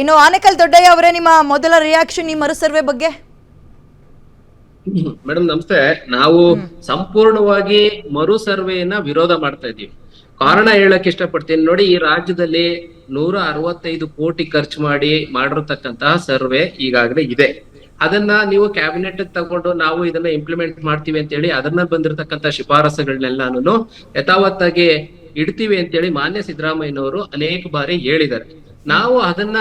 ಇನ್ನು ಆನೇಕಲ್ ದೊಡ್ಡಯ್ಯ ಅವರೇ ನಿಮ್ಮ ಮೊದಲ ರಿಯಾಕ್ಷನ್ ಈ ಮರು ಸರ್ವೆ ಬಗ್ಗೆ ಮೇಡಮ್ ನಮಸ್ತೆ. ನಾವು ಸಂಪೂರ್ಣವಾಗಿ ಮರು ಸರ್ವೆಯನ್ನ ವಿರೋಧ ಮಾಡ್ತಾ ಇದೀವಿ ಕಾರಣ ಹೇಳಕ್ ಇಷ್ಟಪಡ್ತೀನಿ. ನೋಡಿ ಈ ರಾಜ್ಯದಲ್ಲಿ ನೂರ ಅರವತ್ತೈದು ಕೋಟಿ ಖರ್ಚು ಮಾಡಿ ಮಾಡಿರತಕ್ಕಂತಹ ಸರ್ವೆ ಈಗಾಗಲೇ ಇದೆ. ಅದನ್ನ ನೀವು ಕ್ಯಾಬಿನೆಟ್ ತಗೊಂಡು ನಾವು ಇದನ್ನ ಇಂಪ್ಲಿಮೆಂಟ್ ಮಾಡ್ತೀವಿ ಅಂತ ಹೇಳಿ ಅದನ್ನ ಬಂದಿರತಕ್ಕಂತ ಶಿಫಾರಸುಗಳನ್ನೆಲ್ಲಾನು ಯಥಾವತ್ತಾಗಿ ಇಡ್ತೀವಿ ಅಂತ ಹೇಳಿ ಮಾನ್ಯ ಸಿದ್ದರಾಮಯ್ಯನವರು ಅನೇಕ ಬಾರಿ ಹೇಳಿದ್ದಾರೆ. ನಾವು ಅದನ್ನ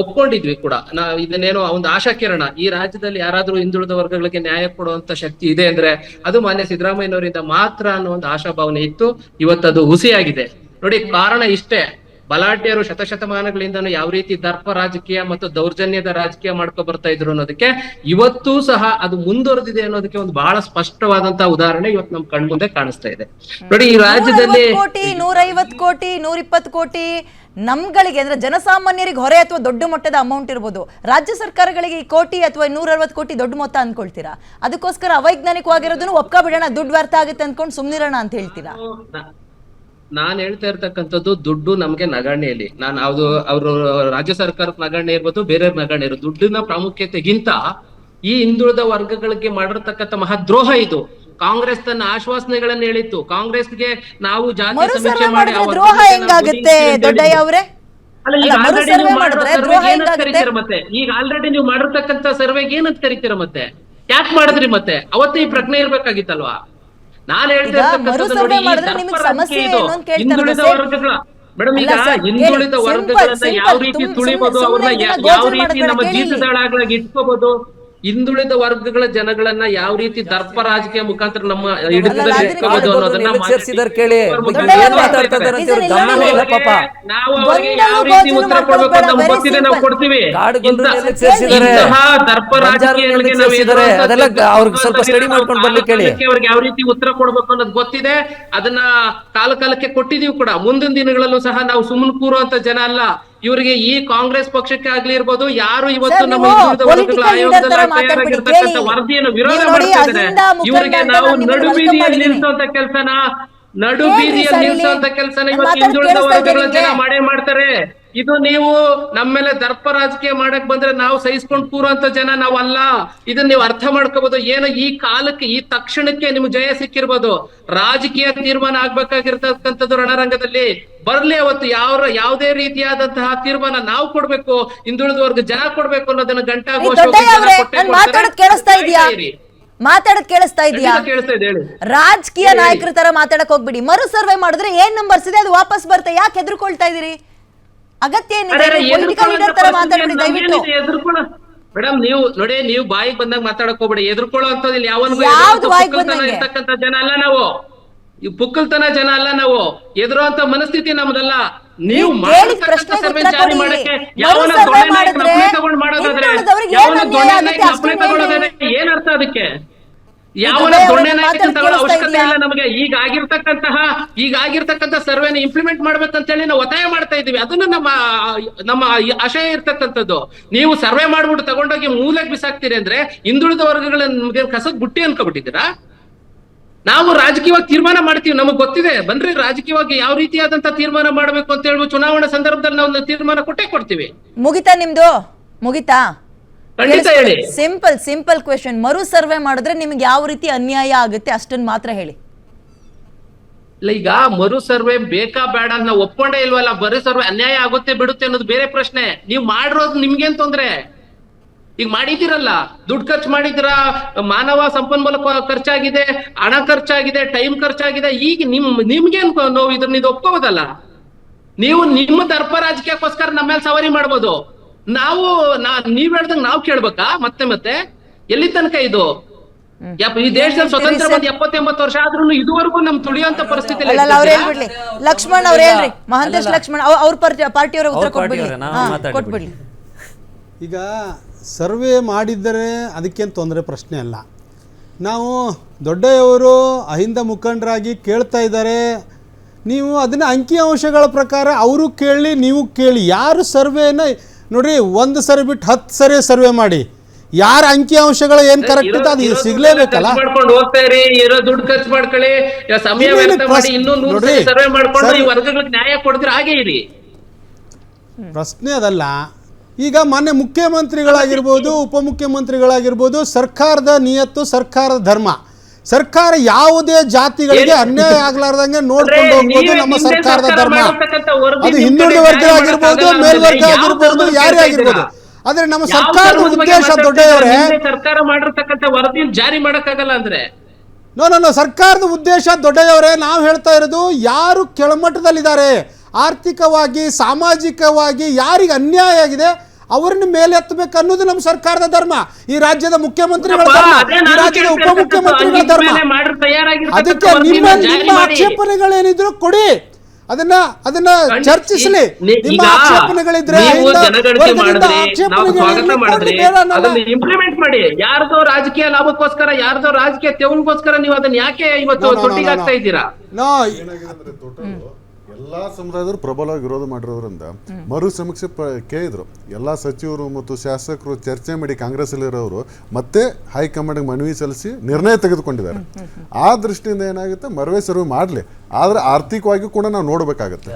ಒಪ್ಕೊಂಡಿದ್ವಿ ಕೂಡ. ನಾವು ಇದನ್ನೇನೋ ಒಂದು ಆಶಾ ಕಿರಣ ಈ ರಾಜ್ಯದಲ್ಲಿ ಯಾರಾದ್ರೂ ಹಿಂದುಳಿದ ವರ್ಗಗಳಿಗೆ ನ್ಯಾಯ ಕೊಡುವಂತ ಶಕ್ತಿ ಇದೆ ಅಂದ್ರೆ ಅದು ಮಾನ್ಯ ಸಿದ್ದರಾಮಯ್ಯನವರಿಂದ ಮಾತ್ರ ಅನ್ನೋ ಒಂದು ಆಶಾಭಾವನೆ ಇತ್ತು. ಇವತ್ತದು ಹುಸಿಯಾಗಿದೆ. ನೋಡಿ ಕಾರಣ ಇಷ್ಟೇ. ಬಲಾಢ್ಯರು ಶತಶತಮಾನಗಳಿಂದನೂ ಯಾವ ರೀತಿ ದರ್ಪ ರಾಜಕೀಯ ಮತ್ತು ದೌರ್ಜನ್ಯದ ರಾಜಕೀಯ ಮಾಡ್ಕೊ ಬರ್ತಾ ಇದ್ರು ಅನ್ನೋದಕ್ಕೆ ಇವತ್ತೂ ಸಹ ಅದು ಮುಂದುವರೆದಿದೆ ಅನ್ನೋದಕ್ಕೆ ಒಂದು ಬಹಳ ಸ್ಪಷ್ಟವಾದಂತಹ ಉದಾಹರಣೆ ಇವತ್ತು ನಮ್ ಕಣ್ಮುಂದೆ ಕಾಣಿಸ್ತಾ ಇದೆ. ನೋಡಿ ಈ ರಾಜ್ಯದಲ್ಲಿ 150 ಕೋಟಿ ನೂರೈವತ್ತು ಕೋಟಿ ನೂರಿಪ್ಪತ್ತು ಕೋಟಿ ನಮ್ಗಳಿಗೆ ಅಂದ್ರೆ ಜನಸಾಮಾನ್ಯರಿಗೆ ಹೊರೆ ಅಥವಾ ದೊಡ್ಡ ಮಟ್ಟದ ಅಮೌಂಟ್ ಇರ್ಬೋದು. ರಾಜ್ಯ ಸರ್ಕಾರಗಳಿಗೆ ಈ ಕೋಟಿ ಅಥವಾ ನೂರ ಅರವತ್ತು ಕೋಟಿ ದೊಡ್ಡ ಮೊತ್ತ ಅನ್ಕೊಳ್ತೀರಾ? ಅದಕ್ಕೋಸ್ಕರ ಅವೈಜ್ಞಾನಿಕವಾಗಿರೋದನ್ನು ಒಪ್ಕ ಬಿಡೋಣ, ದುಡ್ಡು ವ್ಯರ್ಥ ಆಗುತ್ತೆ ಅನ್ಕೊಂಡು ಸುಮ್ನಿರೋಣ ಅಂತ ಹೇಳ್ತೀರಾ? ನಾನ್ ಹೇಳ್ತಾ ಇರ್ತಕ್ಕಂಥದ್ದು ದುಡ್ಡು ನಮ್ಗೆ ನಗಣ್ಯಲ್ಲಿ ನಾನು ಅದು ಅವರು ರಾಜ್ಯ ಸರ್ಕಾರದ ನಗಣ್ಯ ಇರ್ಬೋದು ಬೇರೆ ನಗಣ್ಯ ಇರೋದು ದುಡ್ಡಿನ ಪ್ರಾಮುಖ್ಯತೆಗಿಂತ ಈ ಹಿಂದುಳಿದ ವರ್ಗಗಳಿಗೆ ಮಾಡಿರ್ತಕ್ಕಂಥ ಮಹಾದ್ರೋಹ ಇದು. ಕಾಂಗ್ರೆಸ್ ತನ್ನ ಆಶ್ವಾಸನೆಗಳನ್ನು ಹೇಳಿತ್ತು. ಕಾಂಗ್ರೆಸ್ಗೆ ನಾವು ಜಾತಿ ಸಮೀಕ್ಷೆ ಮಾಡಿ ಮಾಡಿದ್ರೆ ದ್ರೋಹ ವರ್ಗಗಳನ್ನ ಹೆಂಗಾಗುತ್ತೆ ದೊಡ್ಡಯ್ಯ ಅವರೇ? ಅಲ್ಲ ಈಗ ಆಲ್ರೆಡಿ ನೀವು ಮಾಡಿರೋ ಸರ್ವೆಗೆ ಏನಂತ ಹೆಂಗಾಗುತ್ತೆ? ಮತ್ತೆ? ಈಗ ಆಲ್ರೆಡಿ ನೀವು ಮಾಡಿರ್ತಕ್ಕಂಥ ಸರ್ವೆಗೆ ಏನಂತ ಕರಿತೀರ ಮತ್ತೆ? ಯಾಕೆ ಮಾಡಿದ್ರಿ ಮತ್ತೆ? ಅವತ್ತೇ ಈ ಪ್ರಜ್ಞೆ ಇರ್ಬೇಕಾಗಿತ್ತಲ್ವಾ? ನಾನು ಹೇಳ್ತಾ ಇರ್ತಕ್ಕಂಥದ್ದು ನೋಡಿ ಹಿಂದುಳಿದ ವರ್ಗಗಳ ಮೇಡಮ್ ಈಗ ಹಿಂದುಳಿದ ವರ್ಗಗಳನ್ನ ಯಾವ ರೀತಿ ತುಳಿಬಹುದು ಅವ್ರನ್ನ ಯಾವ ರೀತಿ ನಮ್ಮ ಜೀತದಾಳಾಗಿ ಇಟ್ಕೋಬಹುದು ಹಿಂದುಳಿದ ವರ್ಗಗಳ ಜನಗಳನ್ನ ಯಾವ ರೀತಿ ದರ್ಪ ರಾಜಕೀಯ ಮುಖಾಂತರ ನಮ್ಮ ಕೇಳಿ. ನಾವು ಅವರಿಗೆ ಯಾವ ರೀತಿ ಉತ್ತರ ಕೊಡ್ಬೇಕು ಅಂತ ಗೊತ್ತಿದೆ ನಾವು ಕೊಡ್ತೀವಿ. ಇಂತಹ ದರ್ಪ ರಾಜಕೀಯಗಳಿಗೆ ಅವ್ರಿಗೆ ಸ್ವಲ್ಪ ಮಾಡ್ಕೊಂಡು ಹೇಳಿ. ಕಾಲಕಾಲಕ್ಕೆ ಅವ್ರಿಗೆ ಯಾವ ರೀತಿ ಉತ್ತರ ಕೊಡ್ಬೇಕು ಅನ್ನೋದು ಗೊತ್ತಿದೆ. ಅದನ್ನ ಕಾಲ ಕಾಲಕ್ಕೆ ಕೊಟ್ಟಿದೀವಿ ಕೂಡ. ಮುಂದಿನ ದಿನಗಳಲ್ಲೂ ಸಹ ನಾವು ಸುಮ್ಮನೆ ಕೂರುವಂತ ಜನ ಅಲ್ಲ. ಇವರಿಗೆ ಈ ಕಾಂಗ್ರೆಸ್ ಪಕ್ಷಕ್ಕೆ ಆಗ್ಲಿ ಇರ್ಬೋದು ಯಾರು ಇವತ್ತು ನಮ್ಮ ವರ್ಗಗಳ ಆಯೋಗದಲ್ಲಿ. ವರದಿಯನ್ನು ವಿರೋಧ ನೀವು ನೋಡಿ, ಮಾಡ್ತಾ ಇದ್ದಾರೆ ಅಹಿಂದ ಮುಖಂಡ ಇವರಿಗೆ ನಾವು ನಡು ಬೀದಿಯಲ್ಲಿ. ನಿಲ್ಸುವಂತ ಕೆಲಸನ ನಡು ಬೀದಿಯಲ್ಲಿ. ನಿಲ್ಸುವಂತ ಕೆಲಸನ ಇವತ್ತು ಹಿಂದುಳಿದ ವರ್ಗಗಳ ಜನ? ಮಾಡೇ ಮಾಡ್ತಾರೆ ಇದು ನೀವು ನಮ್ಮ ಮೇಲೆ ದರ್ಪ ರಾಜಕೀಯ ಮಾಡಕ್ ಬಂದ್ರೆ ನಾವು ಸಹಿಸ್ಕೊಂಡು ಕೂರುವಂತ ಜನ ನಾವಲ್ಲ. ಇದನ್ನ ನೀವು ಅರ್ಥ ಮಾಡ್ಕೋಬಹುದು ಏನೋ ಈ ಕಾಲಕ್ಕೆ ಈ ತಕ್ಷಣಕ್ಕೆ ನಿಮ್ಗೆ ಜಯ ಸಿಕ್ಕಿರ್ಬೋದು. ರಾಜಕೀಯ ತೀರ್ಮಾನ ಆಗ್ಬೇಕಾಗಿರ್ತಕ್ಕಂಥದ್ದು ರಣರಂಗದಲ್ಲಿ. ಬರ್ಲಿ ಅವತ್ತು ಯಾವ ಯಾವುದೇ ರೀತಿಯಾದಂತಹ ತೀರ್ಮಾನ ನಾವು ಕೊಡ್ಬೇಕು. ಹಿಂದುಳಿದ ವರ್ಗ ಜನ ಕೊಡ್ಬೇಕು ಅನ್ನೋದನ್ನ ಗಂಟಾ ಕೊಡ್ತಾರೆ. ಮಾತಾಡೋದ್ ಕೇಳಿಸ್ತಾ ಇದೆಯಾ ರಾಜಕೀಯ ನಾಯಕರ ತರ ಮಾತಾಡಕ್ ಹೋಗ್ಬಿಡಿ. ಮರು ಸರ್ವೆ ಮಾಡಿದ್ರೆ ಏನ್ ನಂಬರ್ಸ್ ಇದೆ ಅದು ವಾಪಸ್ ಬರ್ತಾ ಯಾಕೆ ಹೆದರ್ಕೊಳ್ತಾ ಇದೀರಿ ಅಗತ್ಯ ದಯವಿಟ್ಟು. ಮೇಡಮ್ ನೀವು ನೋಡಿ ನೀವು ಬಾಯಿಗೆ ಬಂದಾಗ ಮಾತಾಡಕ್ ಹೋಗ್ಬೇಡಿ. ಎದುರ್ಕೊಳ್ಳೋ ಅಂತದಿಲ್ಲ? ಇರ್ತಕ್ಕಂಥ ಜನ ಅಲ್ಲ ನಾವು. ಈ ಪುಕ್ಕಲ್ತನ ಜನ ಅಲ್ಲ ನಾವು. ಎದುರುವಂತ ಮನಸ್ಥಿತಿ ನಮ್ದಲ್ಲ. ನೀವು. ಏನ್ ಅರ್ಥ ಅದಕ್ಕೆ? ಕೇಳಿಸ್ತಾ ಅವಶ್ಯಕತೆ ಇಲ್ಲ? ನಮಗೆ ಈಗ ಆಗಿರ್ತಕ್ಕಂತಹ ಈಗ ಆಗಿರ್ತಕ್ಕಂಥ ಸರ್ವೆನ ಇಂಪ್ಲಿಮೆಂಟ್ ಮಾಡ್ಬೇಕಂತ ಹೇಳಿ ನಾವು ಒತ್ತಾಯ ಮಾಡ್ತಾ ಇದೀವಿ ಅದನ್ನ ನಮ್ಮ ನಮ್ಮ ಆಶಯ ಇರ್ತಕ್ಕಂಥದ್ದು. ನೀವು ಸರ್ವೆ ಮಾಡ್ಬಿಟ್ಟು ತಗೊಂಡೋಗಿ ಮೂಲಕ್ಕೆ ಬಿಸಾಕ್ತೀರಿ ಅಂದ್ರೆ ಹಿಂದುಳಿದ ವರ್ಗಗಳ ನಮ್ಗೆ ಕಸದ್ ಬುಟ್ಟಿ ಅನ್ಕೊಬಿಟ್ಟಿದ್ದೀರಾ? ನಾವು ರಾಜಕೀಯವಾಗಿ ತೀರ್ಮಾನ ಮಾಡ್ತೀವಿ. ನಮಗ್ ಗೊತ್ತಿದೆ. ಬಂದ್ರೆ ರಾಜಕೀಯವಾಗಿ ಯಾವ ರೀತಿಯಾದಂತ ತೀರ್ಮಾನ ಮಾಡ್ಬೇಕು ಅಂತ ಹೇಳ್ಬಿಟ್ಟು ಚುನಾವಣಾ ಸಂದರ್ಭದಲ್ಲಿ ನಾವು ತೀರ್ಮಾನ ಕೊಟ್ಟೇ ಕೊಡ್ತೀವಿ. ಮುಗಿತಾ ನಿಮ್ದು? ಮುಗಿತಾ? ಖಂಡಿತ ಹೇಳಿ. ಸಿಂಪಲ್ ಸಿಂಪಲ್ ಕ್ವೆಶನ್ ಮರು ಸರ್ವೆ ಮಾಡಿದ್ರೆ ನಿಮ್ಗೆ ಯಾವ ರೀತಿ ಅನ್ಯಾಯ ಆಗುತ್ತೆ ಅಷ್ಟನ್ನ ಮಾತ್ರ ಹೇಳಿ. ಇಲ್ಲ ಈಗ ಮರು ಸರ್ವೆ ಬೇಕಾ ಬೇಡ ಅಂತ ನಾವು ಒಪ್ಕೊಂಡೇ ಇಲ್ವಲ್ಲ ಮರು ಸರ್ವೆ ಅನ್ಯಾಯ ಆಗುತ್ತೆ ಬಿಡುತ್ತೆ ಅನ್ನೋದು ಬೇರೆ ಪ್ರಶ್ನೆ. ನೀವು ಮಾಡಿರೋದು ನಿಮ್ಗೇನ್ ತೊಂದ್ರೆ? ಈಗ ಮಾಡಿದಿರಲ್ಲ ದುಡ್ಡು ಖರ್ಚು ಮಾಡಿದಿರ ಮಾನವ ಸಂಪನ್ಮೂಲ ಖರ್ಚಾಗಿದೆ ಹಣ ಖರ್ಚಾಗಿದೆ ಟೈಮ್ ಖರ್ಚಾಗಿದೆ ಈಗ ನಿಮ್ ನಿಮ್ಗೇನ್ ನೋವು ಇದನ್ನ ಇದು ಒಪ್ಕೋಬೋದಲ್ಲ? ನೀವು ನಿಮ್ಮ ದರ್ಪ ರಾಜಕೀಯಕ್ಕೋಸ್ಕರ ನಮ್ಮ ಮೇಲೆ ಸವಾರಿ ಮಾಡ್ಬೋದು. ನಾವು ನಾ ನೀವ್ ಹೇಳ್ದಂಗ್ ನಾವ್ ಕೇಳ್ಬೇಕಾ? ಮತ್ತೆ ಮತ್ತೆ. ಎಲ್ಲಿ ತನಕ ಇದು? ಈ ದೇಶದಲ್ಲಿ ಸ್ವತಂತ್ರ ಬಂದ್ ಎಪ್ಪತ್ತೆಂಬತ್ತು ವರ್ಷ ಆದ್ರೂ ಇದುವರೆಗೂ ನಮ್ ತುಳಿಯುವಂತ ಪರಿಸ್ಥಿತಿ ಹೇಳ್ಬಿಡ್ಲಿ. ಲಕ್ಷ್ಮಣ್ ಅವ್ರ ಹೇಳ್ರಿ. ಮಹಾಂತೇಶ್ ಲಕ್ಷ್ಮಣ್ ಅವ್- ಅವ್ರ ಪಾರ್ಟಿಯವ್ರ ಉತ್ತರ ಅವ್ರ ಕೊಟ್ಬಿಡ್ಲಿ ಈಗ ಸರ್ವೆ ಮಾಡಿದ್ದರೆ ಅದಕ್ಕೇನು ತೊಂದರೆ ಪ್ರಶ್ನೆ ಅಲ್ಲ. ನಾವು ದೊಡ್ಡವರು ಅಹಿಂದ ಮುಖಂಡರಾಗಿ ಕೇಳ್ತಾ ಇದ್ದಾರೆ. ನೀವು ಅದನ್ನ ಅಂಕಿಅಂಶಗಳ ಪ್ರಕಾರ ಅವರು ಕೇಳಿ ನೀವು ಕೇಳಿ. ಯಾರು ಸರ್ವೆನ ನೋಡ್ರಿ ಒಂದು ಸರಿ ಬಿಟ್ಟು ಹತ್ತು ಸರಿ ಸರ್ವೆ ಮಾಡಿ. ಯಾರ ಅಂಕಿಅಂಶಗಳು ಏನ್ ಕರೆಕ್ಟ್ ಇದೆ ಅದು ಸಿಗ್ಲೇಬೇಕಲ್ಲ? ಮಾಡ್ಕೊಂಡು ಹೋಗ್ತಾ ಇರಿ ಇರೋ ದುಡ್ಡು ಖರ್ಚು ಮಾಡ್ಕೊಳ್ಳಿ. ಸಮಯ ಇಲ್ಲ, ಇಲ್ಲ, ವ್ಯರ್ಥ ಮಾಡಿ ಪ್ರಶ್ನೆ- ಇನ್ನೂ ನೂರು ನೋಡ್ರಿ, ಸರ್ವೆ ಮಾಡ್ಕೊಂಡು ಈ ವರ್ಗಗಳಿಗೆ ನ್ಯಾಯ ಕೊಡ್ತೀರ? ಹಾಗೆ ಇರಿ. ಪ್ರಶ್ನೆ ಅದಲ್ಲ. ಈಗ ಮಾನ್ಯ ಮುಖ್ಯಮಂತ್ರಿಗಳಾಗಿರ್ಬೋದು ಉಪಮುಖ್ಯಮಂತ್ರಿಗಳಾಗಿರ್ಬೋದು ಸರ್ಕಾರದ ನಿಯತ್ತು ಸರ್ಕಾರದ ಧರ್ಮ. ಸರ್ಕಾರ ಯಾವುದೇ ಜಾತಿಗಳಿಗೆ ಅನ್ಯಾಯ ಆಗ್ಲಾರ್ದಂಗೆ ನೋಡ್ಕೊಂಡು ಹೋಗ್ಬೋದು ನಮ್ಮ ಸರ್ಕಾರದ ಧರ್ಮ. ಅದು ಹಿಂದುಳಿದ ವರ್ಗ ಆಗಿರ್ಬೋದು ಮೇಲ್ವರ್ಗ ಆಗಿರ್ಬೋದು ಯಾರೇ ಆಗಿರ್ಬೋದು. ಆದ್ರೆ ನಮ್ಮ ಸರ್ಕಾರದ ಉದ್ದೇಶ ದೊಡ್ಡವರೇ ಸರ್ಕಾರ ಮಾಡಿರ್ತಕ್ಕಂಥ ವರದಿಯನ್ನು ಜಾರಿ ಮಾಡಕ್ಕಾಗಲ್ಲ ಅಂದ್ರೆ? ನೋ ನೋ ನೋ ಸರ್ಕಾರದ ಉದ್ದೇಶ ದೊಡ್ಡದವರೇ ನಾವು ಹೇಳ್ತಾ ಇರೋದು ಯಾರು ಕೆಳಮಟ್ಟದಲ್ಲಿದ್ದಾರೆ ಆರ್ಥಿಕವಾಗಿ ಸಾಮಾಜಿಕವಾಗಿ ಯಾರಿಗೆ ಅನ್ಯಾಯ ಆಗಿದೆ ಅವ್ರನ್ನ ಮೇಲೆ ಎತ್ತಬೇಕು ಅನ್ನೋದು ನಮ್ಮ ಸರ್ಕಾರದ ಧರ್ಮ. ಈ ರಾಜ್ಯದ ಮುಖ್ಯಮಂತ್ರಿಗಳ ಧರ್ಮ ಈ ರಾಜ್ಯದ ಉಪಮುಖ್ಯಮಂತ್ರಿಗಳ ಧರ್ಮ. ಅದಕ್ಕೆ ನಿಮ್ಮ ಜಾರಿ ನಿಮ್ಮ. ಆಕ್ಷೇಪಣೆಗಳೇನಿದ್ರು ಕೊಡಿ. ಅದನ್ನ ಅದನ್ನ ಚರ್ಚಿಸಲಿ. ಈ- ನಿಮ್ಮ ಆಕ್ಷೇಪಣೆಗಳಿದ್ರೆ ಇಂಪ್ಲಿಮೆಂಟ್ ಮಾಡಿ. ಯಾರ್ದೋ ರಾಜಕೀಯ ಲಾಭಕ್ಕೋಸ್ಕರ ಯಾರ್ದೋ ರಾಜಕೀಯ ತೆವನ್ಗೋಸ್ಕರ ನೀವು ಅದನ್ನ ಯಾಕೆ ಇವತ್ತು ತೊಟ್ಟಿಗಾಗ್ತಾ ಇದ್ದೀರಾ? ಎಲ್ಲಾ ಸಮುದಾಯದವರು ಪ್ರಬಲವಾಗಿ ವಿರೋಧ ಮಾಡಿರೋದ್ರಿಂದ ಮರು ಸಮೀಕ್ಷೆ ಪ- ಕೇಳಿದ್ರು ಎಲ್ಲಾ ಸಚಿವರು ಮತ್ತು ಶಾಸಕರು ಚರ್ಚೆ ಮಾಡಿ ಕಾಂಗ್ರೆಸ್ ಅಲ್ಲಿರೋರು ಮತ್ತೆ ಹೈಕಮಾಂಡ್ ಮನವಿ ಸಲ್ಲಿಸಿ ನಿರ್ಣಯ ತೆಗೆದುಕೊಂಡಿದ್ದಾರೆ. ಆ ದೃಷ್ಟಿಯಿಂದ ಏನಾಗುತ್ತೆ? ಮರವೇ ಸರ್ವೆ ಮಾಡಲಿ. ಆದ್ರೆ ಆರ್ಥಿಕವಾಗಿ ಕೂಡ ನಾವು ನೋಡ್ಬೇಕಾಗತ್ತೆ.